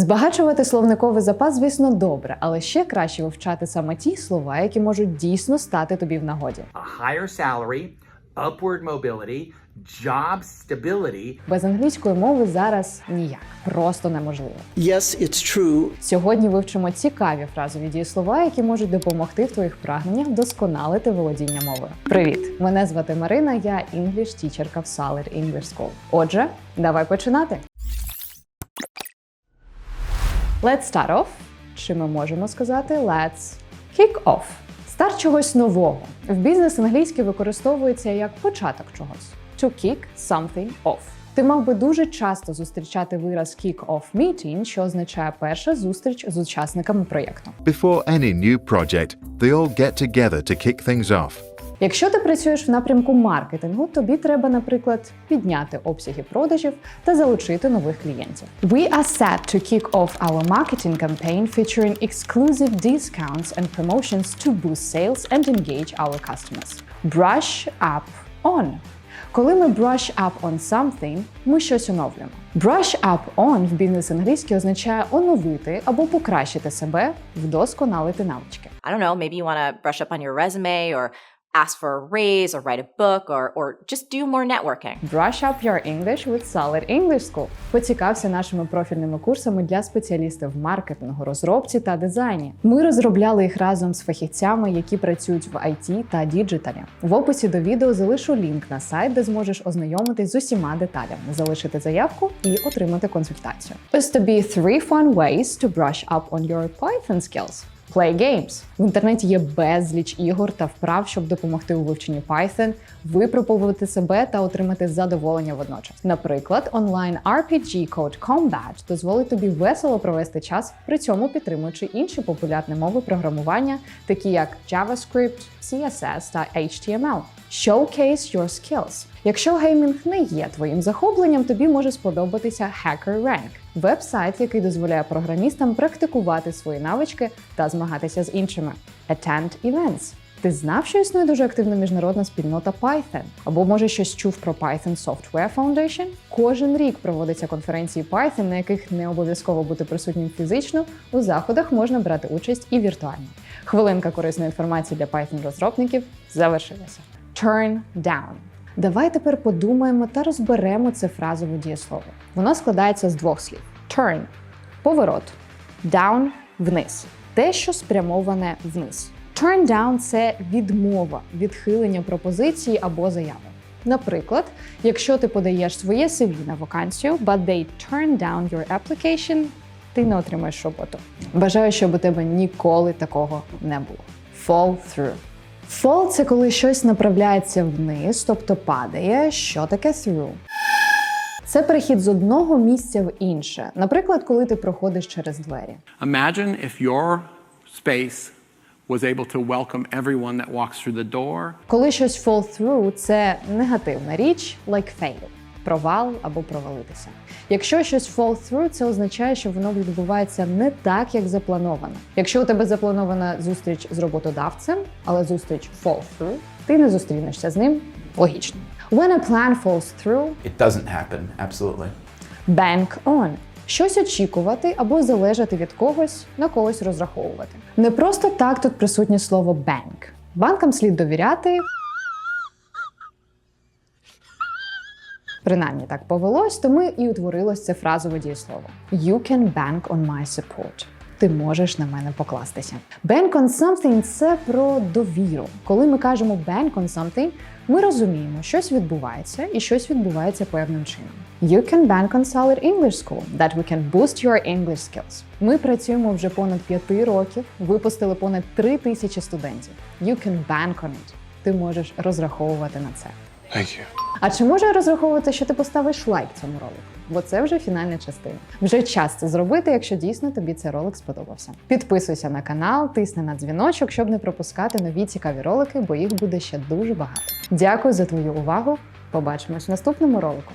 Збагачувати словниковий запас, звісно, добре, але ще краще вивчати саме ті слова, які можуть дійсно стати тобі в нагоді. a higher salary, upward mobility, job stability, Без англійської мови зараз ніяк, просто неможливо. Yes, it's true. Сьогодні вивчимо цікаві фразові дієслова, які можуть допомогти в твоїх прагненнях вдосконалити володіння мовою. Привіт! Мене звати Марина, я інгліш тічерка в Saler English School. Отже, давай починати. Let's start off. Чи ми можемо сказати let's kick off. Старт чогось нового. В бізнес англійський використовується як початок чогось. To kick something off. Ти мав би дуже часто зустрічати вираз kick-off meeting, що означає перша зустріч з учасниками проєкту. Before any new project, they all get together to kick things off. Якщо ти працюєш в напрямку маркетингу, тобі треба, наприклад, підняти обсяги продажів та залучити нових клієнтів. We are set to kick off our marketing campaign featuring exclusive discounts and promotions to boost sales and engage our customers. Brush up on. Коли ми brush up on something, ми щось оновлюємо. Brush up on в бізнес англійській означає оновити або покращити себе, вдосконалити навички. I don't know, maybe you want to brush up on your resume or ask for a raise or write a book or, or just do more networking. Brush up your English with Solid English School. Поцікався нашими профільними курсами для спеціалістів в маркетингу, розробці та дизайні. Ми розробляли їх разом з фахівцями, які працюють в IT та діджиталі. В описі до відео залишу лінк на сайт, де зможеш ознайомитись з усіма деталями, залишити заявку і отримати консультацію. Ось тобі three fun ways to brush up on your Python skills. Play games. В інтернеті є безліч ігор та вправ, щоб допомогти у вивченні Python, випробувати себе та отримати задоволення водночас. Наприклад, онлайн RPG Code Combat дозволить тобі весело провести час, при цьому підтримуючи інші популярні мови програмування, такі як JavaScript, CSS та HTML. Showcase your skills. Якщо геймінг не є твоїм захопленням, тобі може сподобатися Hacker Rank – веб-сайт, який дозволяє програмістам практикувати свої навички та змагатися з іншими. Attend events. Ти знав, що існує дуже активна міжнародна спільнота Python? Або може щось чув про Python Software Foundation? Кожен рік проводяться конференції Python, на яких не обов'язково бути присутнім фізично. У заходах можна брати участь і віртуально. Хвилинка корисної інформації для Python розробників завершилася. Turn down. Давай тепер подумаємо та розберемо це фразове дієслово. Воно складається з двох слів: turn поворот, down вниз. Те, що спрямоване вниз. Turn down – це відмова, відхилення пропозиції або заяви. Наприклад, якщо ти подаєш своє CV на вакансію, but they turn down your application, ти не отримаєш роботу. Бажаю, щоб у тебе ніколи такого не було. Fall through. Fall – це коли щось направляється вниз, тобто падає. Що таке through? Це перехід з одного місця в інше. Наприклад, коли ти проходиш через двері. Imagine if your space was able to welcome everyone that walks through the door. Коли щось fall through – це негативна річ, like fail – провал або провалитися. Якщо щось fall through, це означає, що воно відбувається не так, як заплановано. Якщо у тебе запланована зустріч з роботодавцем, але зустріч fall through, ти не зустрінешся з ним. Логічно. When a plan falls through, It doesn't happen, absolutely. bank on. Щось очікувати або залежати від когось, на когось розраховувати. Не просто так тут присутнє слово bank. Банкам слід довіряти. Принаймні так повелось, тому і утворилось це фразове дієслово. You can bank on my support. Ти можеш на мене покластися. Bank on something – це про довіру. Коли ми кажемо bank on something, ми розуміємо, щось відбувається і щось відбувається певним чином. You can bank on Solid English School that we can boost your English skills. Ми працюємо вже понад 5 років, випустили понад 3 тисячі студентів. You can bank on it. Ти можеш розраховувати на це. Thank you. А чи можу я розраховувати, що ти поставиш лайк цьому ролику? Бо це вже фінальна частина. Вже час це зробити, якщо дійсно тобі цей ролик сподобався. Підписуйся на канал, тисни на дзвіночок, щоб не пропускати нові цікаві ролики, бо їх буде ще дуже багато. Дякую за твою увагу. Побачимось в наступному ролику.